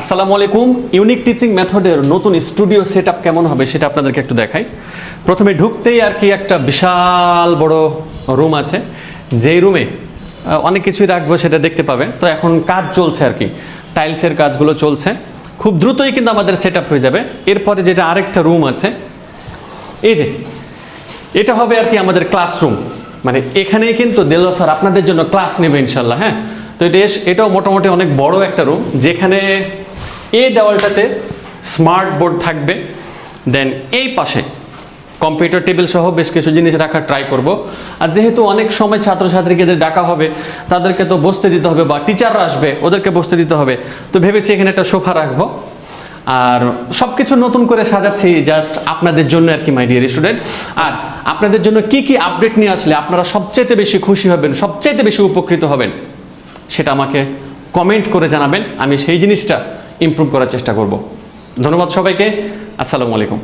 আসসালামু আলাইকুম। Unique teaching মেথডের নতুন স্টুডিও সেট কেমন হবে সেটা আপনাদেরকে একটু দেখাই। প্রথমে ঢুকতেই আর কি একটা বিশাল বড় রুম আছে। যেই রুমে অনেক কিছুই রাখব সেটা দেখতে পাবে। তো এখন কাজ চলছে আর কি। টাইলসের কাজগুলো চলছে। খুব দ্রুতই কিন্তু আমাদের সেট হয়ে যাবে। এরপরে যেটা আরেকটা রুম আছে, এই যে, এটা হবে আর কি আমাদের ক্লাসরুম। মানে এখানেই কিন্তু দেলো স্যার আপনাদের জন্য ক্লাস নেবে ইনশাল্লাহ হ্যাঁ? তো এটা এটাও মোটামুটি অনেক বড় একটা রুম যেখানে এই দেওয়ালটাতে স্মার্ট বোর্ড থাকবে দেন এই পাশে কম্পিউটার টেবিল সহ বেশ কিছু জিনিস রাখার ট্রাই করব। আর যেহেতু অনেক সময় ছাত্রছাত্রীকে যে ডাকা হবে, তাদেরকে তো বসতে দিতে হবে বা টিচাররা আসবে, ওদেরকে বসতে দিতে হবে। তো ভেবেছি এখানে একটা সোফা রাখব। আর সব কিছু নতুন করে সাজাচ্ছি জাস্ট আপনাদের জন্য আর কি মাই ডিয়ার স্টুডেন্ট আর আপনাদের জন্য কি কি আপডেট নিয়ে আসলে আপনারা সবচেয়ে বেশি খুশি হবেন সবচেয়ে বেশি উপকৃত হবেন? সেটা আমাকে কমেন্ট করে জানাবেন। আমি সেই জিনিসটা ইম্প্রুভ করার চেষ্টা করব। ধন্যবাদ সবাইকে। আসসালামু আলাইকুম।